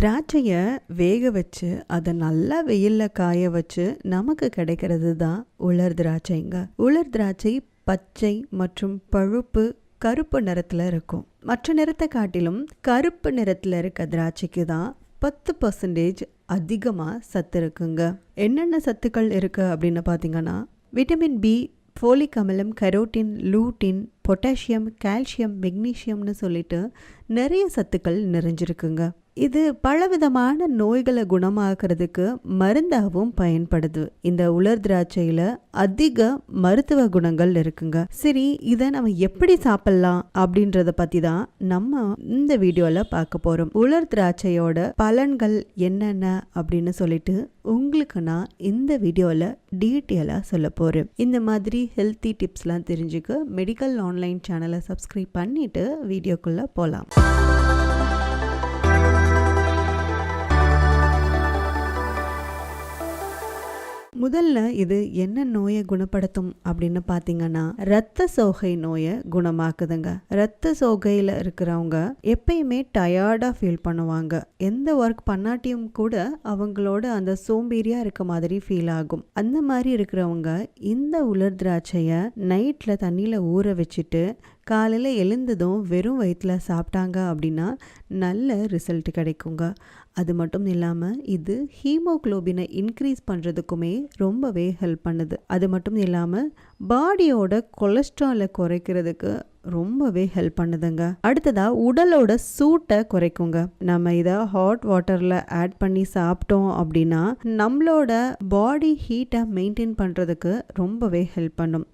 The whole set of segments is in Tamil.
திராட்சையை வேக வச்சு அதை நல்லா வெயிலில் காய வச்சு நமக்கு கிடைக்கிறது தான் உலர் திராட்சைங்க. உலர் திராட்சை பச்சை மற்றும் பழுப்பு கருப்பு நிறத்தில் இருக்கும். மற்ற நிறத்தை காட்டிலும் கருப்பு நிறத்தில் இருக்க திராட்சைக்கு தான் பத்து பர்சன்டேஜ் அதிகமாக சத்து இருக்குங்க. என்னென்ன சத்துக்கள் இருக்குது அப்படின்னு பார்த்தீங்கன்னா விட்டமின் பி ஃபோலிக் அமிலம் கரோட்டின் லூட்டின் பொட்டாசியம் கால்சியம் மெக்னீஷியம்னு சொல்லிட்டு நிறைய சத்துக்கள் நிறைஞ்சிருக்குங்க. இது பலவிதமான நோய்களை குணமாக்குறதுக்கு மருந்தாகவும் பயன்படுது. இந்த உலர் திராட்சையில் அதிக மருத்துவ குணங்கள் இருக்குங்க. சரி இதை நம்ம எப்படி சாப்பிடலாம் அப்படின்றத பற்றி தான் நம்ம இந்த வீடியோவில் பார்க்க போகிறோம் உலர் திராட்சையோட பலன்கள் என்னென்ன அப்படின்னு சொல்லிட்டு உங்களுக்கு நான் இந்த வீடியோவில் டீட்டெயிலாக சொல்ல போகிறேன் இந்த மாதிரி ஹெல்த்தி டிப்ஸ்லாம் தெரிஞ்சுக்க மெடிக்கல் ஆன்லைன் சேனலை சப்ஸ்கிரைப் பண்ணிவிட்டு வீடியோக்குள்ளே போகலாம் முதல்ல இது என்ன நோயை குணப்படுத்தும் அப்படின்னு பார்த்தீங்கன்னா ரத்த சோகை நோயை குணமாக்குதுங்க. ரத்த சோகையில் இருக்கிறவங்க எப்பயுமே டயர்டாக ஃபீல் பண்ணுவாங்க. எந்த ஒர்க் பண்ணாட்டியும் கூட அவங்களோட அந்த சோம்பேறியாக இருக்க மாதிரி ஃபீல் ஆகும். அந்த மாதிரி இருக்கிறவங்க இந்த உலர் திராட்சையை நைட்டில் தண்ணியில் ஊற வச்சுட்டு காலையில் எழுந்ததும் வெறும் வயிற்றில் சாப்பிட்டாங்க அப்படின்னா நல்ல ரிசல்ட் கிடைக்குங்க. அது மட்டும் இல்லாமல் இது ஹீமோக்ளோபினை இன்க்ரீஸ் பண்ணுறதுக்குமே ரொம்பவே ஹெல்ப் பண்ணுது. அது மட்டும் இல்லாமல் பாடியோட கொலஸ்ட்ராலை குறைக்கிறதுக்கு ரொம்பவே ஹெல்ப் பண்ணுதுங்க. அடுத்ததா உடலோட சூட்டை குறைக்குங்க. நம்ம இதை ஹாட் வாட்டரில் ஆட் பண்ணி சாப்பிட்டோம் அப்படின்னா நம்மளோட பாடி ஹீட்டை மெயின்டைன் பண்ணுறதுக்கு ரொம்பவே ஹெல்ப் பண்ணும்.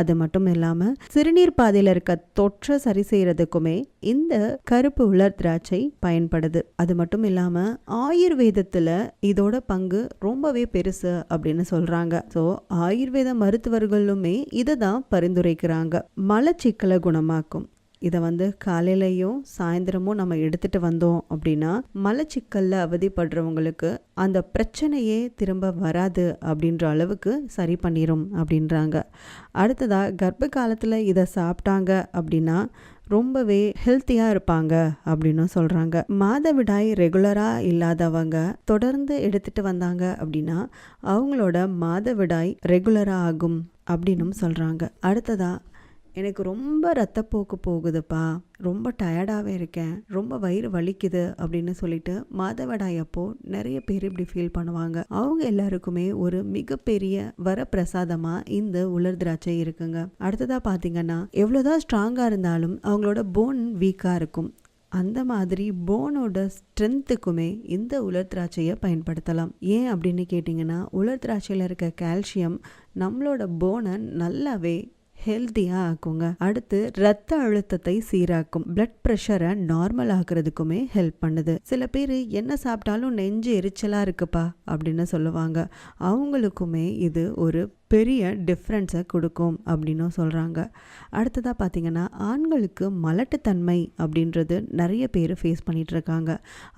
அது மட்டும் இல்லாமல் சிறுநீர் பாதையில் இருக்க தொற்றை சரி செய்கிறதுக்குமே இந்த கருப்பு உலர் திராட்சை பயன்படுது. அது மட்டும் இல்லாமல் ஆயுர்வேதத்தில் இதோட பங்கு ரொம்பவே பெருசு அப்படின்னு சொல்கிறாங்க ஸோ ஆயுர்வேத மருத்துவர்களுமே இதை தான் பரிந்துரைக்கிறாங்க. மலச்சிக்கலை குணமாக்கும். இதை வந்து காலையிலையும் சாயந்தரமும் நம்ம எடுத்துட்டு வந்தோம் அப்படின்னா மலச்சிக்கல்ல அவதிப்படுறவங்களுக்கு அந்த பிரச்சனையே திரும்ப வராது அப்படின்ற அளவுக்கு சரி பண்ணிடும் அப்படின்றாங்க. அடுத்ததாக கர்ப்ப காலத்தில் இதை சாப்பிட்டாங்க அப்படின்னா ரொம்பவே ஹெல்த்தியாக இருப்பாங்க அப்படின்னு சொல்கிறாங்க மாதவிடாய் ரெகுலராக இல்லாதவங்க தொடர்ந்து எடுத்துகிட்டு வந்தாங்க அப்படின்னா அவங்களோட மாதவிடாய் ரெகுலராக ஆகும் அப்படின்னும் சொல்கிறாங்க அடுத்ததாக எனக்கு ரொம்ப ரத்தப்போக்கு போகுதுப்பா. ரொம்ப டயர்டாகவே இருக்கேன். ரொம்ப வயிறு வலிக்குது அப்படின்னு சொல்லிட்டு மாதவிடாய் அப்போ நிறைய பேர் இப்படி ஃபீல் பண்ணுவாங்க. அவங்க எல்லாருக்குமே ஒரு மிகப்பெரிய வரப்பிரசாதமாக இந்த உலர் திராட்சை இருக்குங்க. அடுத்ததாக பார்த்தீங்கன்னா எவ்வளோதான் ஸ்ட்ராங்காக இருந்தாலும் அவங்களோட போன் வீக்காக இருக்கும். அந்த மாதிரி போனோட ஸ்ட்ரென்த்துக்குமே இந்த உலர் திராட்சையை பயன்படுத்தலாம். ஏன் அப்படின்னு கேட்டிங்கன்னா உலர் திராட்சையில் இருக்க கால்சியம் நம்மளோட போனை நல்லாவே ஹெல்த்தியாக ஆக்குங்க. அடுத்து ரத்த அழுத்தத்தை சீராக்கும். பிளட் ப்ரெஷரை நார்மல் ஆக்குறதுக்குமே ஹெல்ப் பண்ணுது. சில பேர் என்ன சாப்பிட்டாலும் நெஞ்சு எரிச்சலாக இருக்குப்பா அப்படின்னு சொல்லுவாங்க. அவங்களுக்குமே இது ஒரு பெரிய டிஃப்ரென்ஸை கொடுக்கும் அப்படின்னும் சொல்கிறாங்க அடுத்ததாக பார்த்தீங்கன்னா ஆண்களுக்கு மலட்டுத்தன்மை அப்படின்றது நிறைய பேர் ஃபேஸ் பண்ணிகிட்ருக்காங்க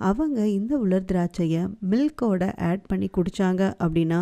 அவங்க இந்த உலர் திராட்சையை மில்கோட ஆட் பண்ணி குடித்தாங்க அப்படின்னா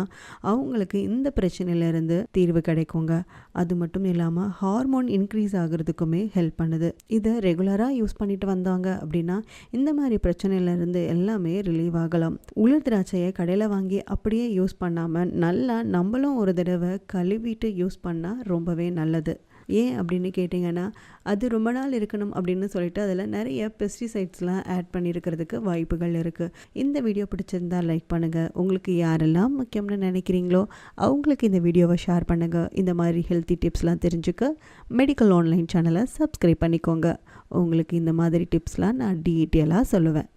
அவங்களுக்கு இந்த பிரச்சனையிலேருந்து தீர்வு கிடைக்குங்க. அது மட்டும் இல்லாமல் ஹார்மோன் இன்க்ரீஸ் ஆகிறதுக்குமே ஹெல்ப் பண்ணுது. இதை ரெகுலராக யூஸ் பண்ணிட்டு வந்தாங்க அப்படின்னா இந்த மாதிரி பிரச்சனையிலேருந்து எல்லாமே ரிலீவ் ஆகலாம். உலர் திராட்சையை கடையில் வாங்கி அப்படியே யூஸ் பண்ணாமல் நல்லா நம்மளும் ஒரு தடவை தடவை கழுவிட்டு யூஸ் பண்ணால் ரொம்பவே நல்லது. ஏன் அப்படின்னு கேட்டிங்கன்னா அது ரொம்ப நாள் இருக்கணும் அப்படின்னு சொல்லிட்டு அதில் நிறைய பெஸ்டிசைட்ஸ்லாம் ஆட் பண்ணியிருக்கிறதுக்கு வாய்ப்புகள் இருக்குது இந்த வீடியோ பிடிச்சிருந்தா லைக் பண்ணுங்கள் உங்களுக்கு யாரெல்லாம் முக்கியம்னு நினைக்கிறீங்களோ அவங்களுக்கு இந்த வீடியோவை ஷேர் பண்ணுங்கள் இந்த மாதிரி ஹெல்த்தி டிப்ஸ்லாம் தெரிஞ்சுக்க மெடிக்கல் ஆன்லைன் சேனலை சப்ஸ்கிரைப் பண்ணிக்கோங்க. உங்களுக்கு இந்த மாதிரி டிப்ஸ்லாம் நான் டீட்டெயிலாக சொல்லுவேன்.